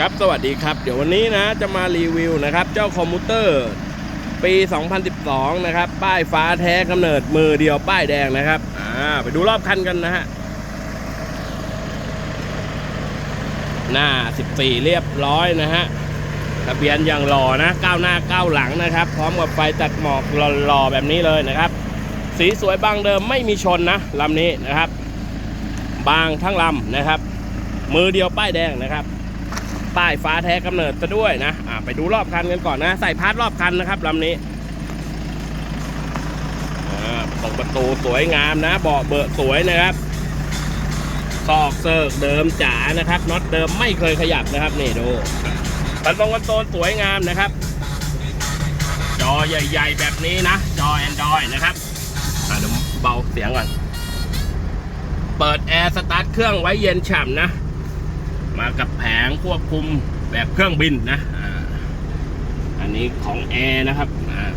ครับสวัสดีครับ เดี๋ยววันนี้นะจะมารีวิวนะครับ เจ้าคอมพิวเตอร์ปี 2012 นะครับ ป้ายฟ้าแท้กำเนิดมือเดียวป้ายแดงนะครับอ่าไปดูรอบคันกันนะฮะหน้า 14 เรียบร้อยนะฮะทะเบียนอย่างหล่อนะก้าวหน้าก้าวหลังนะครับ พร้อมกับไฟตัดหมอกหล่อๆแบบนี้เลยนะครับ สีสวยบางเดิมไม่มีชนนะลำนี้นะครับ บางทั้งลำนะครับ มือเดียวป้ายแดงนะครับ ป้ายฟ้าแท้กำเนิดซะด้วยนะอ่าไปดูรอบคันกันก่อนนะ ใส่พาร์ทรอบคันนะครับลำนี้อ่าตรงประตูสวยงามนะเบาะเบอะสวยนะครับซอกเซิร์กเดิมจ๋านะครับน็อตเดิมไม่เคยขยับนะครับนี่ดูปันตรงกันโซนสวยงามนะครับ จอใหญ่ ๆ แบบนี้นะ จอ Android นะครับเดี๋ยวเบาเสียงก่อน เปิดแอร์สตาร์ทเครื่องไว้เย็นฉ่ำนะ มากับแผงควบคุมแบบเครื่องบินนะอันนี้ของแอร์นะครับอ่า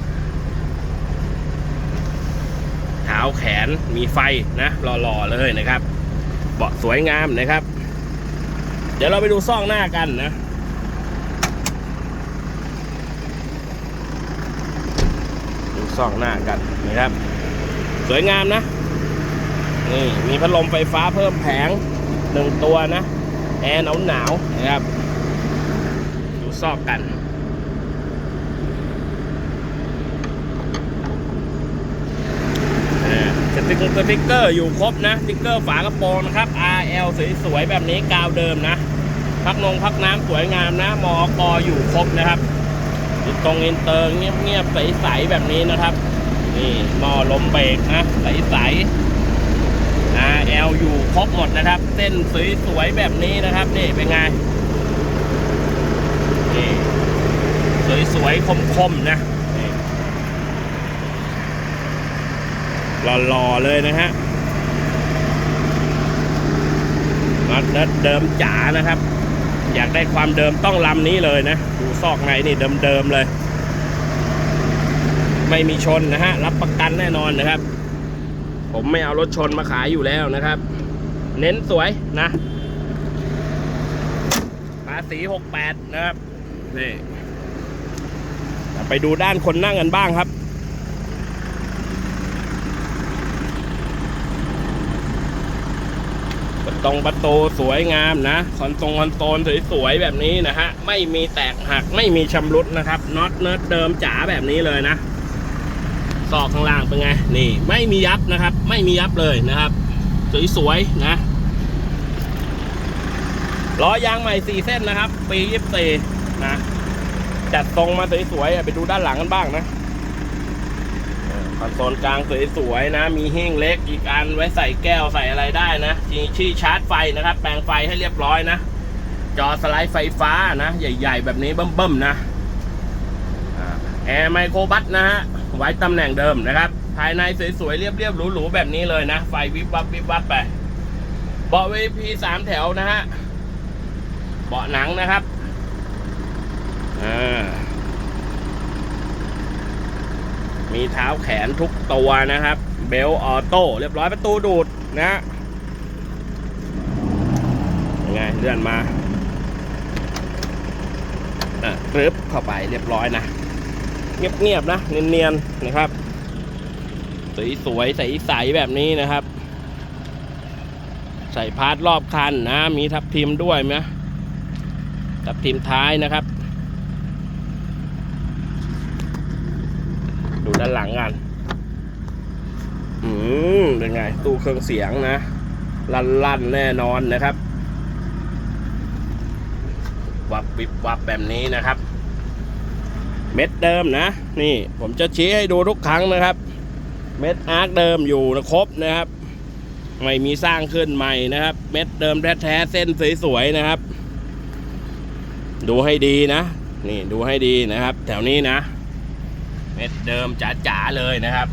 เท้าแขนมีไฟนะหล่อๆเลยนะครับ เบาะสวยงามนะครับ เดี๋ยวเราไปดูซ่องหน้ากันนะดูซ่องหน้ากันนะครับ สวยงามนะนี่มีพัดลมไฟฟ้าเพิ่มแผงหนึ่งตัวนะ แอร์หนาวหนาวนะครับ ดูซอกกันอ่าสติ๊กเกอร์สติ๊กเกอร์อยู่ครบนะ สติ๊กเกอร์ฝากระโปรงนะครับ RL สวยๆ แบบนี้กาวเดิมนะ พักนงพักน้ำสวยงามนะ มอกออยู่ครบนะครับอยู่ตรงอินเตอร์เงียบๆ ใสๆ แบบนี้นะครับ นี่มอลมเบรกนะ ใสๆ RL อยู่ครบหมดนะครับ เส้นสวยๆแบบนี้นะครับ นี่เป็นไง นี่ สวยๆคมๆนะหล่อๆเลยนะฮะน็อตเนิร์ดเดิมจ๋านะครับ อยากได้ความเดิมต้องลำนี้เลยนะ ดูซอกในนี่เดิมๆเลย ไม่มีชนนะฮะ รับประกันแน่นอนนะครับ ผมไม่เอารถชนมาขายอยู่แล้วนะครับ เน้นสวยนะภาษี68นะครับนี่ไปดูด้านคนนั่งกันบ้างครับ ประตรงประตูสวยงามนะ คอนโซลคอนโซลสวยๆแบบนี้นะฮะ ไม่มีแตกหักไม่มีชำรุดนะครับน็อตเนิร์ดเดิมจ๋าแบบนี้เลยนะ ซอกข้างล่างเป็นไง นี่ไม่มียับนะครับ ไม่มียับเลยนะครับ สวยๆนะล้อยางใหม่สี่เส้นนะครับ ปียี่สิบสี่นะ จัดตรงมาสวยๆไปดูด้านหลังกันบ้างนะคอนโซลกลางสวยๆนะ มีหิ้งเล็กอีกอันไว้ใส่แก้วใส่อะไรได้นะมีชี่ชาร์จไฟนะครับ แปลงไฟให้เรียบร้อยนะ จอสไลด์ไฟฟ้านะ ใหญ่ ๆ แบบนี้เบิ่มๆนะ แอร์ไมโครบัสนะฮะ ไว้ตำแหน่งเดิมนะครับ ภายในสวยๆ เรียบๆ หรูๆ แบบนี้เลยนะ ไฟวิบวับวิบวับไป เบาะ VP สามแถวนะฮะ เบาะหนังนะครับ อ่า มีเท้าแขนทุกตัวนะครับ เบลออโต้เรียบร้อยประตูดูดนะยังไงเลื่อนมาอะกรึบเข้าไปเรียบร้อยนะ เงียบๆนะเนียนๆนะครับสวยๆใสๆแบบนี้นะครับ ใส่พาร์ทรอบคันนะมีทับทิมด้วยไหมทับทิมท้ายนะครับ ดูด้านหลังกันอืมเป็นไง ตู้เครื่องเสียงนะ ลั่นๆแน่นอนนะครับ วับวิบวับแบบนี้นะครับ เม็ดเดิมนะ นี่ผมจะชี้ให้ดูทุกครั้งนะครับ เม็ดอาร์คเดิมอยู่นะครบนะครับ ไม่มีสร้างขึ้นใหม่นะครับ เม็ดเดิมแท้ๆเส้นสวยๆนะครับ ดูให้ดีนะ นี่ดูให้ดีนะครับ แถวนี้นะ เม็ดเดิมจ๋าๆเลยนะครับ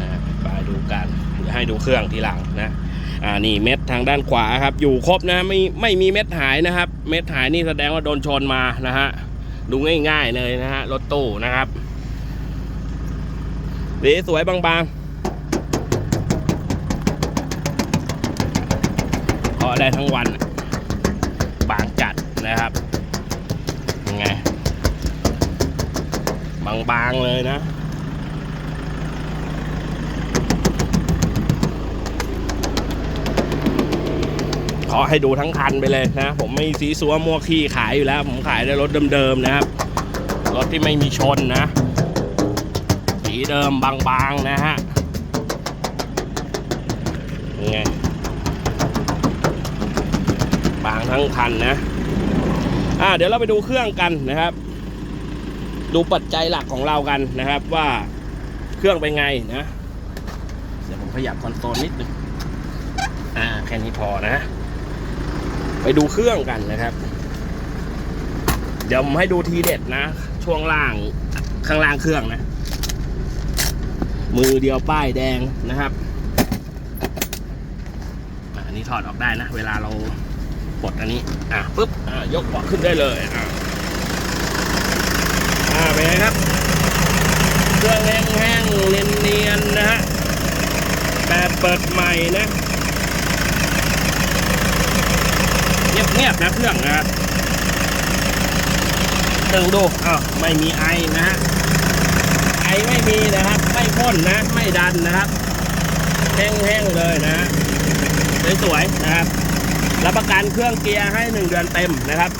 นะครับไปดูกันเดี๋ยวให้ดูเครื่องทีหลังนะ อ่านี่เม็ดทางด้านขวาครับ อยู่ครบนะไม่ไม่มีเม็ดหายนะครับ เม็ดหายนี่แสดงว่าโดนชนมานะฮะดูง่ายๆเลยนะฮะรถตู้นะครับสีสวยบางๆพอได้ทั้งวัน บางจัดนะครับยังไงบางๆเลยนะ ขอให้ดูทั้งคันไปเลยนะ ผมไม่ซีซัวมัวขี้ขายอยู่แล้ว ผมขายในรถเดิมๆนะครับ รถที่ไม่มีชนนะ สีเดิมบางๆนะฮะงไงบางทั้งคันนะอ่าเดี๋ยวเราไปดูเครื่องกันนะครับ ดูปัจจัยหลักของเรากันนะครับว่าเครื่องเป็นไงนะ เดี๋ยวผมขยับคอนโซลนิดนึงอ่าแค่นี้พอนะ ไปดูเครื่องกันนะครับ เดี๋ยวผมให้ดูทีเด็ดนะ ช่วงล่างข้างล่างเครื่องนะ มือเดียวป้ายแดงนะครับอันนี้ถอดออกได้นะ เวลาเราปลดอันนี้ อะปุ๊บอะยกเบาะขึ้นได้เลยอะอ่าเป็นไงครับ เครื่องแห้งๆเนียนๆนะฮะแบบเปิดใหม่นะ เงียบนะเครื่องนะครับเครื่องดูอ้าวไม่มีไอนะฮะไอไม่มีนะครับ ไม่พ่นนะ ไม่ดันนะครับแห้งๆเลยนะฮะสวยๆนะครับรับประกันเครื่องเกียร์ให้หนึ่งเดือนเต็มนะครับ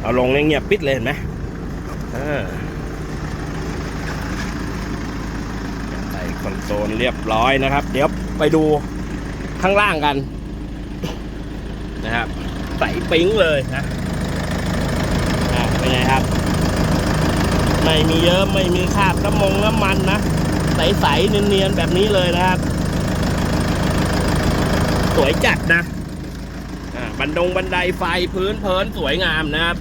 เอาลงเงียบปิดเลยเห็นไหมอ่าใส่คอนโซลเรียบร้อยนะครับ เดี๋ยวไปดู ข้างล่างกัน นะครับ ใสปิ๊งเลยนะอ่าเป็นไงครับ ไม่มีเยอะไม่มีคราบน้ำมงน้ำมันนะ ใสๆเนียนๆแบบนี้เลยนะครับ สวยจัดนะบันดงบันไดไฟพื้นเพลินสวยงามนะครับ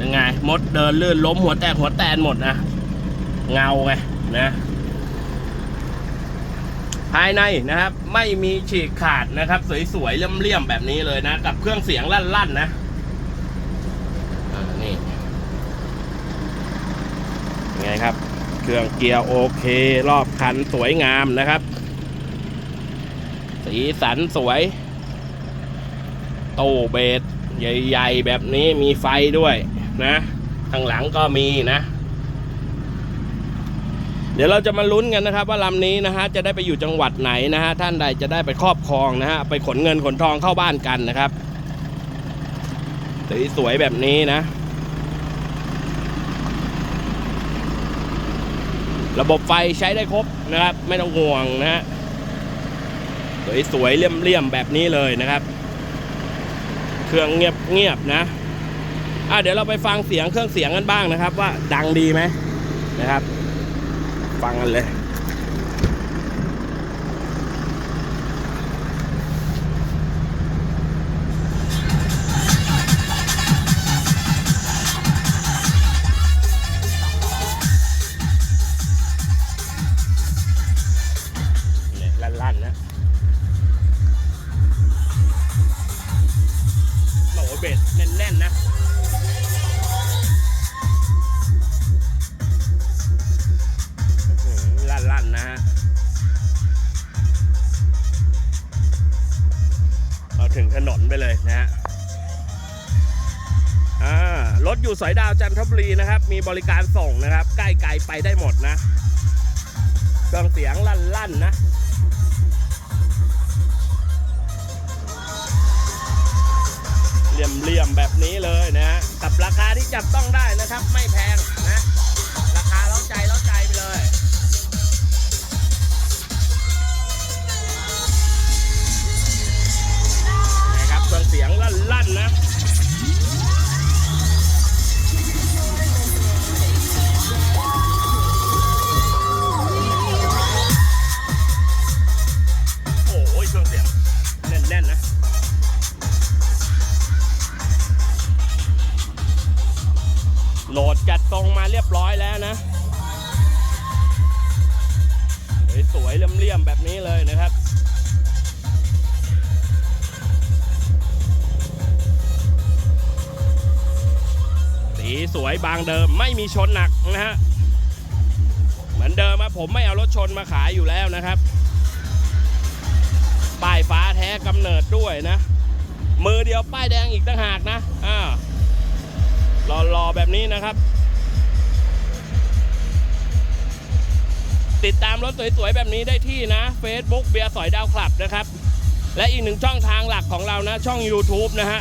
ยังไง มดเดินลื่นล้มหัวแตกหัวแตนหมดนะ เงาไงนะ ภายในนะครับ ไม่มีฉีกขาดนะครับ สวยๆเลี่ยมๆแบบนี้เลยนะ กับเครื่องเสียงลั่นๆนะนี่ไงครับ เครื่องเกียร์โอเค รอบคันสวยงามนะครับ สีสันสวยโต้เบสใหญ่ ๆ แบบนี้มีไฟด้วยนะ ข้างหลังก็มีนะ เดี๋ยวเราจะมาลุ้นกันนะครับ ว่าลำนี้นะฮะจะได้ไปอยู่จังหวัดไหนนะฮะท่านใดจะได้ไปครอบครองนะฮะไปขนเงินขนทองเข้าบ้านกันนะครับสีสวยแบบนี้นะ ระบบไฟใช้ได้ครบนะครับ ไม่ต้องห่วงนะฮะสวยๆเลี่ยมๆแบบนี้เลยนะครับ เครื่องเงียบๆนะอะเดี๋ยวเราไปฟังเสียงเครื่องเสียงกันบ้างนะครับ ว่าดังดีไหมนะครับ ฟังกันเลย นไปเลยนะฮะอ่ารถอยู่สอยดาวจันทบุรีนะครับ มีบริการส่งนะครับ ใกล้ไกลไปได้หมดนะเครื่องเสียงลั่นๆนะเหลี่ยมๆแบบนี้เลยนะฮะกับราคาที่จับต้องได้นะครับ ไม่แพง โหลดจัดทรงมาเรียบร้อยแล้วนะ สวยๆเลี่ยมๆแบบนี้เลยนะครับสีสวยบางเดิมไม่มีชนหนักนะฮะเหมือนเดิมอะผมไม่เอารถชนมาขายอยู่แล้วนะครับป้ายายฟ้าแท้กำเนิดด้วยนะ มือเดียวป้ายแดงอีกต่างหากนะอ่า รอๆแบบนี้นะครับ ติดตามรถสวยๆแบบนี้ได้ที่นะ Facebook เบียร์สอยดาวคลับนะครับ และอีกหนึ่งช่องทางหลักของเรานะ ช่อง YouTube นะฮะ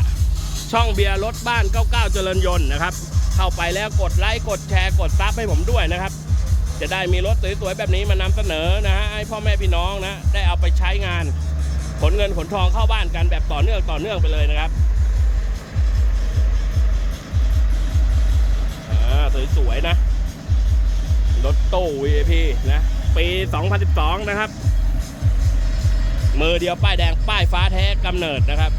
ช่องเบียร์รถบ้าน 99 เจริญยนต์นะครับ เข้าไปแล้วกดไลค์กดแชร์กดซับให้ผมด้วยนะครับ จะได้มีรถสวยๆแบบนี้มานำเสนอนะฮะให้พ่อแม่พี่น้องนะ ได้เอาไปใช้งานขนเงินขนทองเข้าบ้านกันแบบต่อเนื่องต่อเนื่องไปเลยนะครับ สวยๆนะ รถตู้ VIP นะ ปี 2012 นะครับ มือเดียวป้ายแดงป้ายฟ้าแท้กำเนิดนะครับ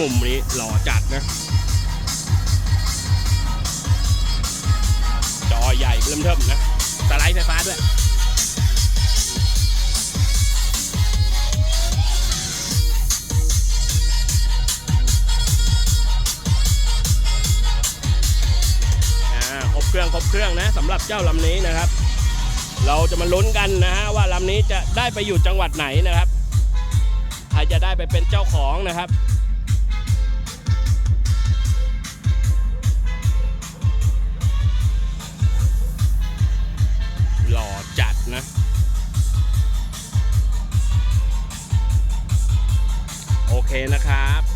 มุมนี้หล่อจัดนะ จอใหญ่เริ่มเทิมนะ สไลด์ไฟฟ้าด้วย เครื่องครบเครื่องนะสำหรับเจ้าลำนี้นะครับ เราจะมาลุ้นกันนะฮะว่าลำนี้จะได้ไปอยู่จังหวัดไหนนะครับใครจะได้ไปเป็นเจ้าของนะครับหล่อจัดนะ โอเคนะครับ